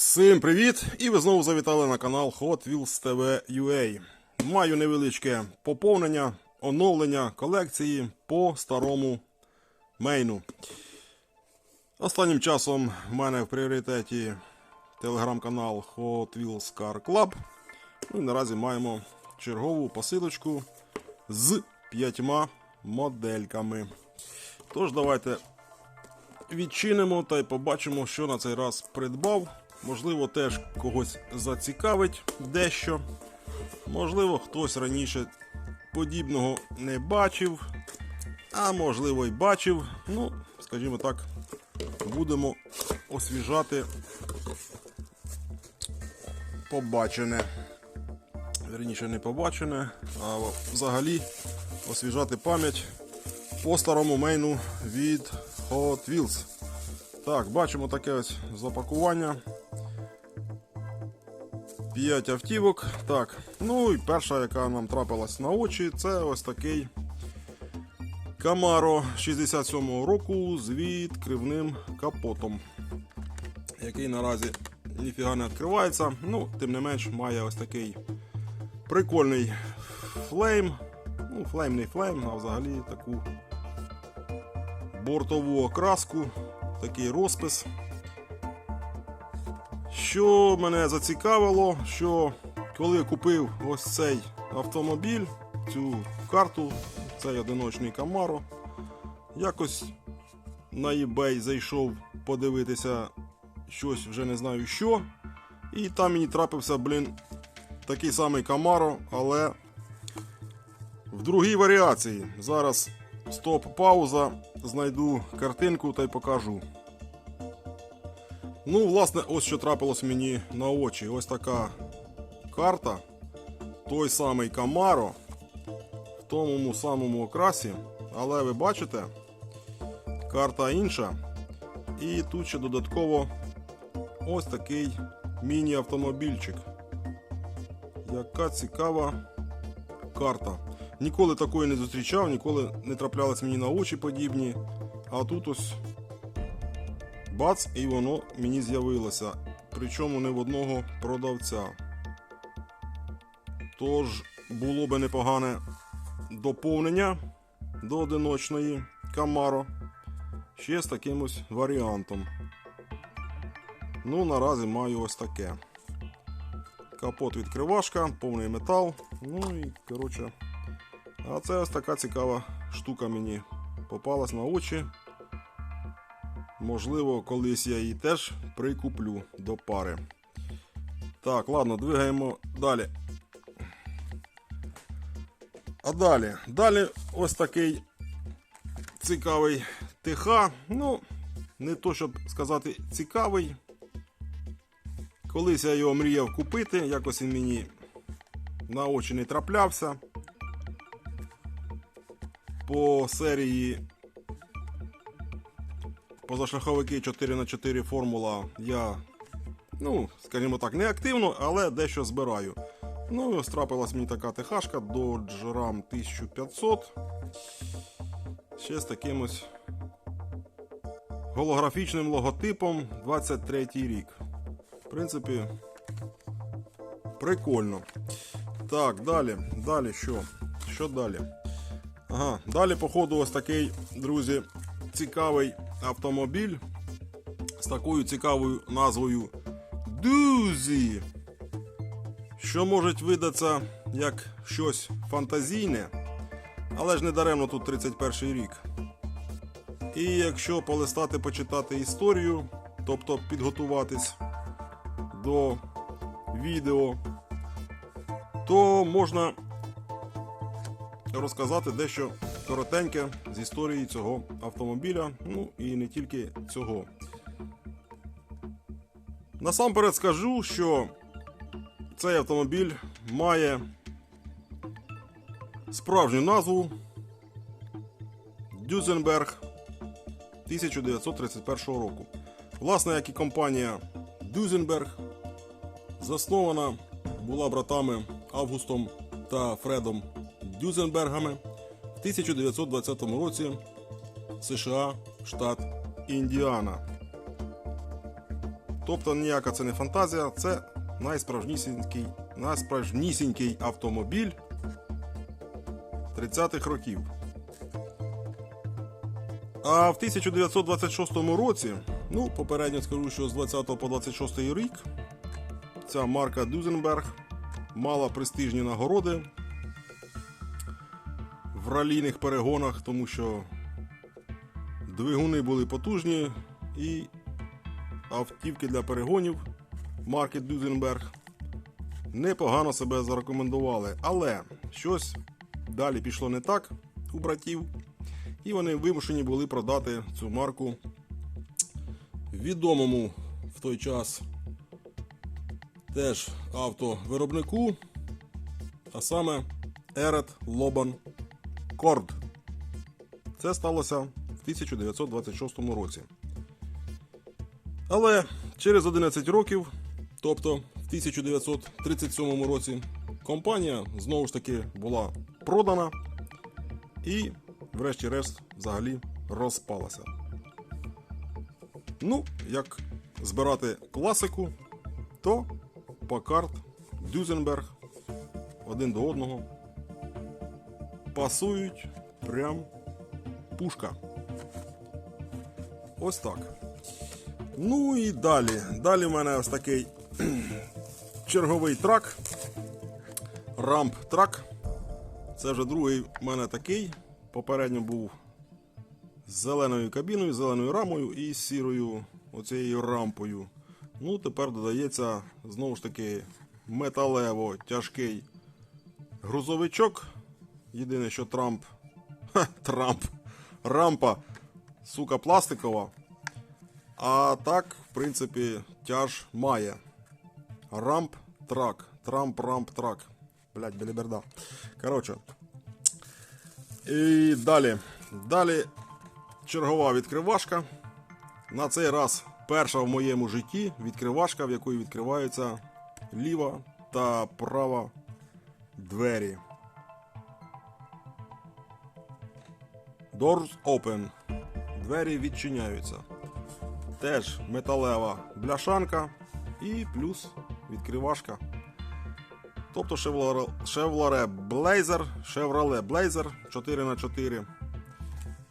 Всім привіт! І ви знову завітали на канал Hot Wheels TV UA. Маю невеличке поповнення, оновлення колекції по старому мейну. Останнім часом в мене в пріоритеті телеграм-канал Hot Wheels Car Club. Ну і наразі маємо чергову посилочку з п'ятьма модельками. Тож, давайте відчинимо та й побачимо, що на цей раз придбав. Можливо, теж когось зацікавить дещо. Можливо, хтось раніше подібного не бачив, а можливо й бачив. Ну, скажімо так, будемо освіжати побачене. Верніше не побачене, а взагалі освіжати пам'ять по старому мейну від Hot Wheels. Так, бачимо таке ось запакування. 5 автівок. Так, ну і перша, яка нам трапилась на очі, це ось такий Camaro 67-го року з відкривним капотом, який наразі ніфіга не відкривається. Ну, тим не менш, має ось такий прикольний флейм. Ну, флейм не флейм, а взагалі таку бортову окраску, такий розпис. Що мене зацікавило, що коли купив ось цей автомобіль, цю карту, цей одиночний Camaro, якось на eBay зайшов подивитися щось вже не знаю що. І там мені трапився, блін, такий самий Camaro, але в другій варіації. Зараз стоп-пауза, знайду картинку та й покажу. Ну, власне, ось що трапилось мені на очі. Ось така карта. Той самий Camaro в тому самому окрасі. Але ви бачите, карта інша. І тут ще додатково ось такий міні-автомобільчик. Яка цікава карта. Ніколи такої не зустрічав, ніколи не траплялись мені на очі подібні. А тут ось бац, і воно мені з'явилося. Причому не в одного продавця. Тож було би непогане доповнення до одиночної Camaro. Ще з таким варіантом. Ну, наразі маю ось таке. Капот відкривашка, повний метал. Ну і коротше. А це ось така цікава штука мені попалась на очі. Можливо, колись я її теж прикуплю до пари. Так, ладно, двигаємо далі. А далі. Далі ось такий цікавий ТХ. Ну, не то, щоб сказати цікавий. Колись я його мріяв купити, якось він мені на очі не траплявся. По серії позашляховики 4х4 формула я, ну, скажімо так, не активно, але дещо збираю. Ну і ось трапилась мені така ТХшка Dodge Ram 1500. Ще з таким ось голографічним логотипом 23 рік. В принципі, прикольно. Так, далі. Далі що? Що далі? Ага, далі, походу, ось такий, друзі, цікавий автомобіль з такою цікавою назвою Дузі. Що може видатися як щось фантазійне, але ж не даремно тут 31 рік. І якщо полистати, почитати історію, тобто підготуватись до відео, то можна розказати дещо коротеньке з історії цього автомобіля, ну і не тільки цього. Насамперед скажу, що цей автомобіль має справжню назву Дюзенберг 1931 року. Власне, як і компанія Дюзенберг, заснована була братами Августом та Фредом Дюзенбергами 1920 році США, штат Індіана. Тобто ніяка це не фантазія, це найсправжнісінький, найсправжнісінький автомобіль 30-х років. А в 1926 році, ну, попередньо скажу, що з 20 по 26 рік ця марка Дюзенберг мала престижні нагороди в ралійних перегонах, тому що двигуни були потужні і автівки для перегонів марки Дюзенберг непогано себе зарекомендували. Але щось далі пішло не так у братів, і вони вимушені були продати цю марку відомому в той час теж автовиробнику, а саме Ерет Лобан Корд. Це сталося в 1926 році. Але через 11 років, тобто в 1937 році, компанія знову ж таки була продана і, врешті-решт, взагалі розпалася. Ну, як збирати класику, то Пакарт, Дюзенберг один до одного пасують прям пушка. Ось так. Ну і далі. Далі в мене ось такий черговий трак. Рамп трак. Це вже другий в мене такий. Попередньо був з зеленою кабіною, зеленою рамою і сірою оцією рампою. Ну, тепер додається знову ж таки металево тяжкий грузовичок. Єдине, що Трамп. Ха, Трамп. Рампа, сука, пластикова. А так, в принципі, тяж має. Рамп трак. Трамп, рамп, трак. Блять, беліберда. Коротше. І далі. Далі чергова відкривашка. На цей раз перша в моєму житті відкривашка, в якої відкриваються ліва та права двері. Doors open. Двері відчиняються. Теж металева бляшанка і плюс відкривашка. Тобто Chevrolet Blazer, Chevrolet Blazer 4х4.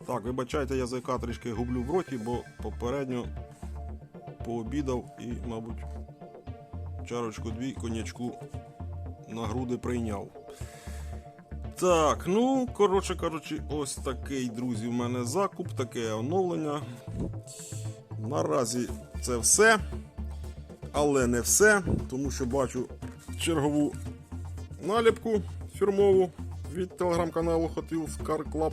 Так, вибачайте, язика трішки гублю в роті, бо попередньо пообідав і, мабуть, чарочку дві конячку на груди прийняв. Так, ну, коротше кажучи, ось такий, друзі, в мене закуп, таке оновлення. Наразі це все. Але не все, тому що бачу чергову наліпку фірмову від телеграм-каналу Hot Car Club.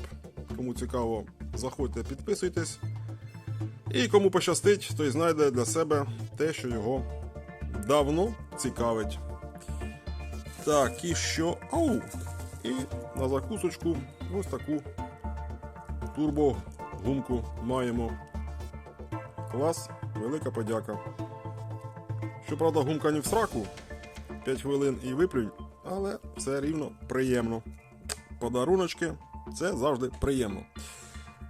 Кому цікаво, заходьте, підписуйтесь. І кому пощастить, той знайде для себе те, що його давно цікавить. Так, і що? Ау! І на закусочку ось таку турбогумку маємо. Клас, велика подяка. Щоправда, гумка не в сраку 5 хвилин і виплюнь, але все рівно приємно. Подаруночки це завжди приємно.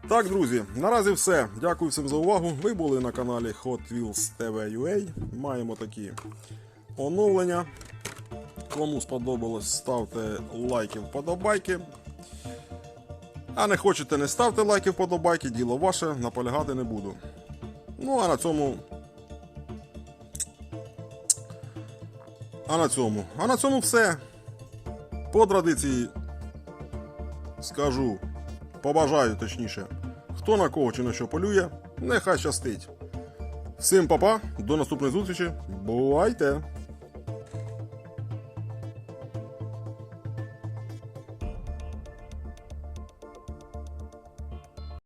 Так, друзі, наразі все. Дякую всім за увагу. Ви були на каналі Hot Wheels TV UA. Маємо такі оновлення. Кому сподобалось, ставте лайки, вподобайки. А не хочете, не ставте лайки, вподобайки, діло ваше, наполягати не буду. Ну, а на цьому. А на цьому. А на цьому все. По традиції скажу, побажаю точніше, хто на кого чи на що полює, нехай щастить. Всім па-па, до наступної зустрічі. Бувайте!